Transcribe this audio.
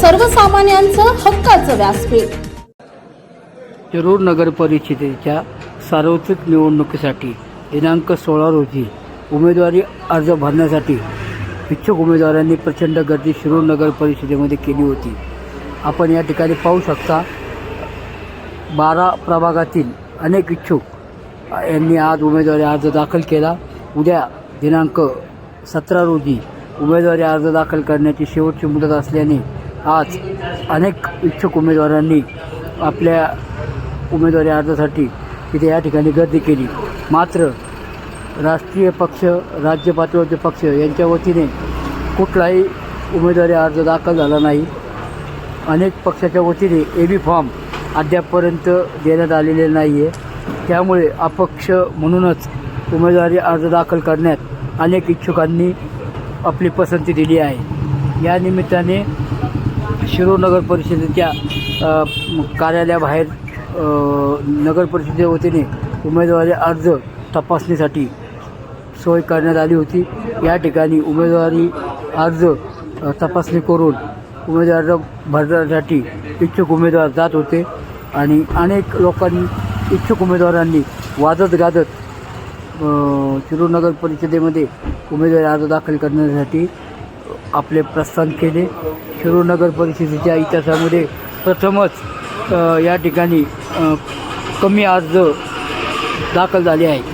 सर्वसामान्यांचं हक्काचं व्यासपीठ. शिरूर नगर परिषदेच्या सार्वत्रिक निवडणुकीसाठी दिनांक सोळा रोजी उमेदवारी अर्ज भरण्यासाठी इच्छुक उमेदवारांनी प्रचंड गर्दी शिरूर नगर परिषदेमध्ये केली होती. आपण या ठिकाणी पाहू शकता बारा प्रभागातील अनेक इच्छुक यांनी आज उमेदवारी अर्ज दाखल केला. उद्या दिनांक सतरा रोजी उमेदवारी अर्ज दाखल करण्याची शेवटची मुदत असल्याने आज अनेक इच्छुक उमेदवारांनी आपल्या उमेदवारी अर्जासाठी तिथे या ठिकाणी गर्दी केली. मात्र राष्ट्रीय पक्ष राज्य पातळीवरचे पक्ष यांच्या वतीने कुठलाही उमेदवारी अर्ज दाखल झाला नाही. अनेक पक्षाच्या वतीने ए बी फॉर्म अद्यापपर्यंत देण्यात आलेले नाही आहे त्यामुळे अपक्ष म्हणूनच उमेदवारी अर्ज दाखल करण्यात अनेक इच्छुकांनी आपली पसंती दिली आहे. या निमित्ताने शिरूर नगर परिषदेच्या कार्यालयाबाहेर नगर परिषदेच्या वतीने उमेदवारी अर्ज तपासणीसाठी सोय करण्यात आली होती. या ठिकाणी उमेदवारी अर्ज तपासणी करून उमेदवार भरण्यासाठी इच्छुक उमेदवार जात होते आणि अनेक लोकांनी इच्छुक उमेदवारांनी वाजत गाजत नगर परिषदेमध्ये उमेदवारी अर्ज दाखल करण्यासाठी आपले प्रस्थान केले. शिरूर नगर परिषदेच्या इतिहासामध्ये प्रथमच या ठिकाणी कमी अर्ज दाखल झाले आहे